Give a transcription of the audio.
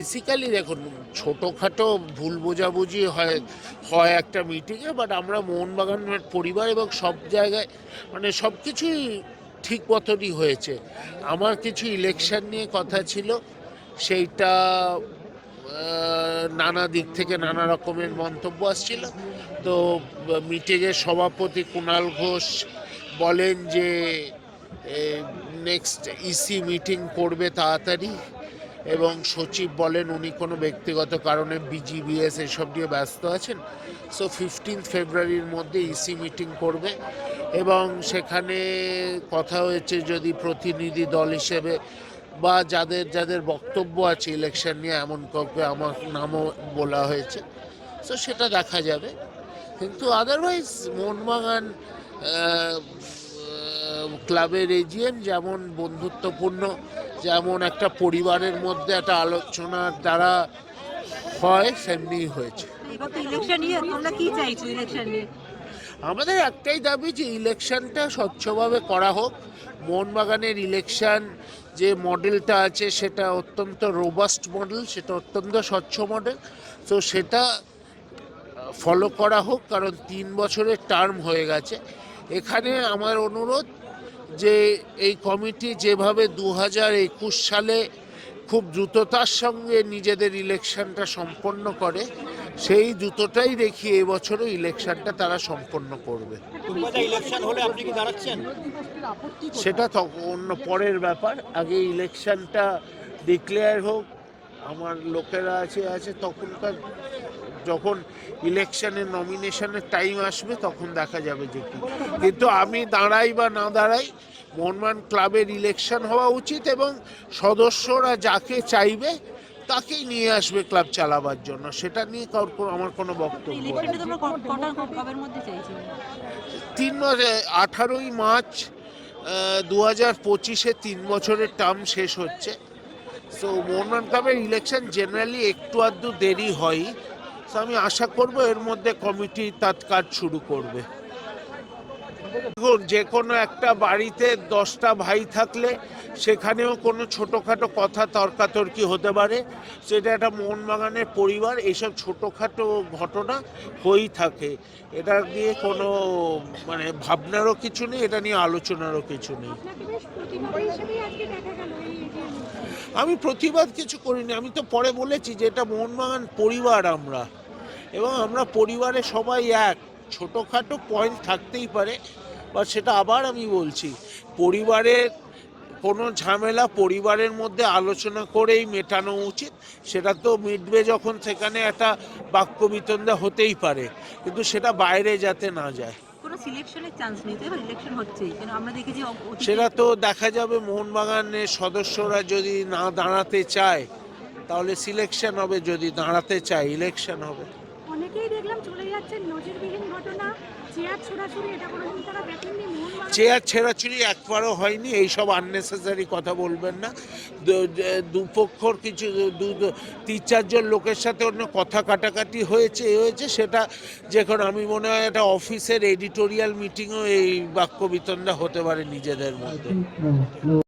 Basically দেখুন, ছোটোখাটো ভুল বোঝাবুঝি হয় হয় একটা মিটিংয়ে বাট আমরা মোহনবাগানের পরিবার এবং সব জায়গায় মানে সব কিছুই ঠিক মতনই হয়েছে। আমার কিছু ইলেকশন নিয়ে কথা ছিল, সেইটা নানা দিক থেকে নানা রকমের মন্তব্য আসছিল। তো মিটিংয়ের সভাপতি কুণাল ঘোষ বলেন যে নেক্সট ইসি মিটিং করবে তাড়াতাড়ি। এবং সচিব বলেন, উনি কোনো ব্যক্তিগত কারণে বিজিবিএস এসব নিয়ে ব্যস্ত আছেন। সো ফিফটিন্থ ফেব্রুয়ারির মধ্যে ইসি মিটিং করবে এবং সেখানে কথা হয়েছে যদি প্রতিনিধি দল হিসেবে বা যাদের যাদের বক্তব্য আছে ইলেকশন নিয়ে, এমন কাউকে আমার নামও বলা হয়েছে। সো সেটা দেখা যাবে। কিন্তু আদারওয়াইজ মোহনবাগান ক্লাবের এজিএম যেমন বন্ধুত্বপূর্ণ যেমন একটা পরিবারের মধ্যে একটা আলোচনার দ্বারা হয় সেমনি হয়েছে। আমাদের একটাই দাবি যে ইলেকশনটা স্বচ্ছভাবে করা হোক। মোহনবাগানের ইলেকশন যে মডেলটা আছে সেটা অত্যন্ত রোবাস্ট মডেল সেটা অত্যন্ত স্বচ্ছ মডেল তো সেটা ফলো করা হোক কারণ তিন বছরের টার্ম হয়ে গেছে। এখানে আমার অনুরোধ যে এই কমিটি যেভাবে দু হাজার একুশ সালে খুব দ্রুততার সঙ্গে নিজেদের ইলেকশনটা সম্পন্ন করে সেই দ্রুতটাই দেখিয়ে এবছরও ইলেকশনটা তারা সম্পন্ন করবে। সেটা তখন অন্য পরের ব্যাপার। আগে ইলেকশনটা ডিক্লেয়ার হোক আমার লোকেরা আছে আছে তখনকার যখন ইলেকশনের নমিনেশনের টাইম আসবে তখন দেখা যাবে যে কি। কিন্তু আমি দাঁড়াই বা না দাঁড়াই মোহনবাগান ক্লাবের ইলেকশন হওয়া উচিত এবং সদস্যরা যাকে চাইবে তাকেই নিয়ে আসবে ক্লাব চালাবার জন্য। সেটা নিয়ে কারোর আমার কোনো বক্তব্য তিন মাসে আঠারোই মার্চ দু হাজার পঁচিশে তিন বছরের টার্ম শেষ হচ্ছে। সো মোহনবাগান ক্লাবের ইলেকশন জেনারেলি একটু আধটু দেরি হয় আমি আশা করব এর মধ্যে কমিটি তার কাজ শুরু করবে। দেখুন যে কোনো একটা বাড়িতে দশটা ভাই থাকলে সেখানেও কোনো ছোটোখাটো কথা তর্কাতর্কি হতে পারে। সেটা একটা মোহনবাগানের পরিবার এইসব ছোটোখাটো ঘটনা হয়েই থাকে। এটা নিয়ে কোনো মানে ভাবনারও কিছু নেই এটা নিয়ে আলোচনারও কিছু নেই। আমি প্রতিবাদ কিছু করিনি আমি তো পরে বলেছি যে এটা মোহনবাগান পরিবার আমরা। এবং আমরা পরিবারে সবাই এক। ছোটোখাটো পয়েন্ট থাকতেই পারে বা সেটা আবার আমি বলছি পরিবারের কোনো ঝামেলা পরিবারের মধ্যে আলোচনা করেই মেটানো উচিত। সেটা তো মিটবে যখন সেখানে একটা বাক্য বিতণ্ডা হতেই পারে কিন্তু সেটা বাইরে যাতে না যায়। সেটা তো দেখা যাবে মোহনবাগানের সদস্যরা যদি না দাঁড়াতে চায় তাহলে সিলেকশন হবে যদি দাঁড়াতে চায় ইলেকশন হবে। চেয়ার ছোড়াছুড়ি ছেঁড়াছুড়ি একবারও হয়নি, এইসব আননেসেসারি কথা বলবেন না। দুপক্ষর কিছু, দু তিন, চারজন লোকের সাথে অন্য কথা কাটাকাটি হয়েছে, এ হয়েছে, সেটা যখন আমি মনে হয় একটা অফিসের এডিটোরিয়াল মিটিংও এই বাক্য বিতণ্ডা হতে পারে নিজেদের মধ্যে।